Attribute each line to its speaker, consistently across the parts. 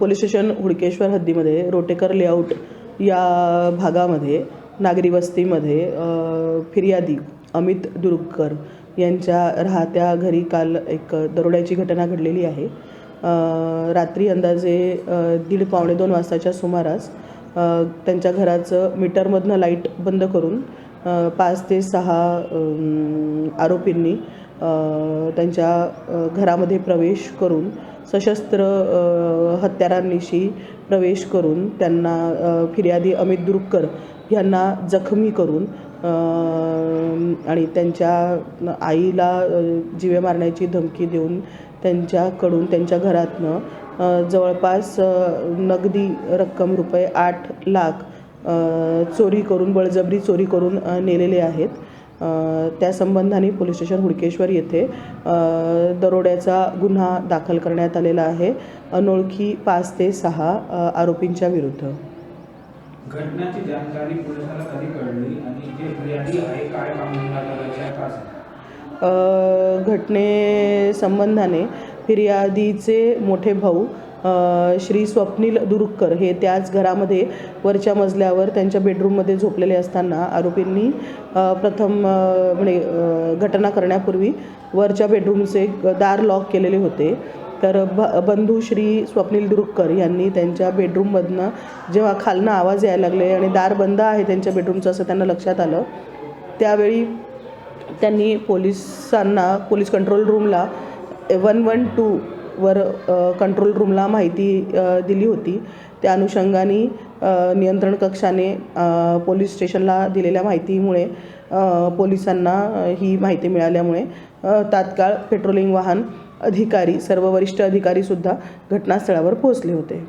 Speaker 1: Police station Hudkeshwar हद्दीमध्ये Rotekar layout या भागामध्ये नागरी वस्तीमध्ये फिर्यादी अमित दुर्गकर यांच्या राहत्या घरी काल एक दरोड्याची घटना घडलेली आहे. रात्री अंदाजे दीड पावणे दोन वाजताच्या सुमारास त्यांच्या घराचं मीटरमधनं लाइट बंद करून पाच ते सहा आरोपींनी त्यांच्या घरामध्ये प्रवेश करून सशस्त्र हत्यारांनीशी हत्यारांनिशी प्रवेश करून त्यांना फिर्यादी अमित दुर्कर यांना जखमी करून आणि त्यांच्या आईला जिवे जीवे मारण्याची धमकी देऊन त्यांच्याकडून त्यांच्या घरातनं जवळपास नगदी रक्कम रुपये आठ लाख चोरी करून बळजबरी चोरी करून नेलेले आहेत. त्या संबंधाने पोलीस स्टेशन हुडकेश्वर येथे दरोड्याचा गुन्हा दाखल करण्यात आलेला आहे. अनोळखी पाच ते सहा आरोपींच्या विरुद्ध.
Speaker 2: घटनाची जानकारी पोलिसाला कधी कळली आणि जे फिर्यादी आहे काय
Speaker 1: घटने संबंधाने फिर्यादीचे मोठे भाऊ श्री स्वप्नील दुरुक्कर हे त्याच घरामध्ये वरच्या मजल्यावर त्यांच्या बेडरूममध्ये झोपलेले असताना आरोपींनी प्रथम म्हणजे घटना करण्यापूर्वी वरच्या बेडरूमचे दार लॉक केलेले होते. तर ब बंधू श्री स्वप्नील दुरुक्कर यांनी त्यांच्या बेडरूममधनं जेव्हा खालनं आवाज यायला लागले आणि दार बंद आहे त्यांच्या बेडरूमचं असं त्यांना लक्षात आलं त्यावेळी त्यांनी पोलिसांना पोलीस कंट्रोल रूमला वन वन टू टूवर कंट्रोल रूमला माहिती दिली होती. त्या अनुषंगाने नियंत्रण कक्षाने पोलीस स्टेशनला दिलेल्या माहितीमुळे पोलिसांना ही माहिती मिळाल्यामुळे तात्काळ पेट्रोलिंग वाहन अधिकारी सर्व वरिष्ठ अधिकारीसुद्धा घटनास्थळावर पोहोचले होते.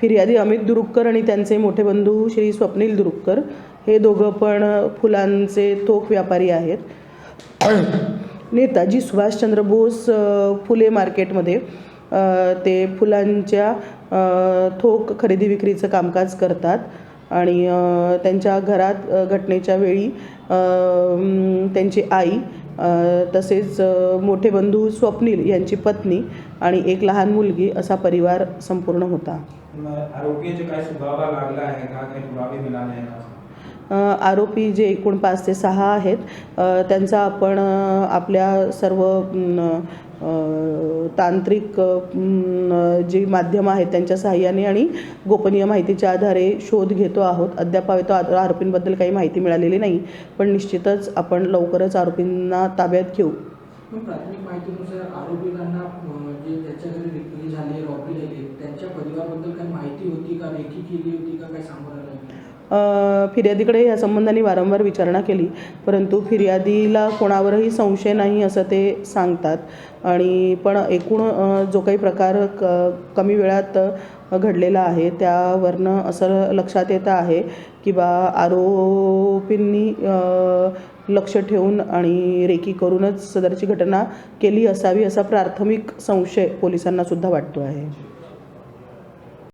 Speaker 2: फिर्यादी
Speaker 1: अमित दुरुक्कर आणि त्यांचे मोठे बंधू श्री स्वप्नील दुरुक्कर हे दोघं पण फुलांचे थोक व्यापारी आहेत. नेताजी सुभाषचंद्र बोस फुले मार्केटमध्ये ते फुलांच्या थोक खरेदी विक्रीचं कामकाज करतात आणि त्यांच्या घरात घटनेच्या वेळी त्यांची आई तसेच मोठे बंधू स्वप्नील यांची पत्नी आणि एक लहान मुलगी असा परिवार संपूर्ण होता.
Speaker 2: आरोग्याचे काय सुगावा लागला आहे का? काही पुरावे मिळाले आहे का?
Speaker 1: आरोपी जे एकूण पाच ते सहा आहेत त्यांचा आपण आपल्या सर्व तांत्रिक जी माध्यमं आहेत त्यांच्या सहाय्याने आणि गोपनीय माहितीच्या आधारे शोध घेतो आहोत. अद्याप तो आरोपींबद्दल काही माहिती मिळालेली नाही पण निश्चितच आपण लवकरच आरोपींना ताब्यात घेऊ. फिर्यादीकडे या संबंधाने वारंवार विचारणा केली. परंतु फिर्यादीला कोणावरही संशय नाही असं ते सांगतात. आणि पण एकूण जो काही प्रकार क कमी वेळात घडलेला आहे त्यावरनं असं लक्षात येतं आहे की बा आरोपींनी लक्ष ठेवून आणि रेकी करूनच सदरची घटना केली असावी असा प्राथमिक संशय पोलिसांना सुद्धा वाटतो आहे.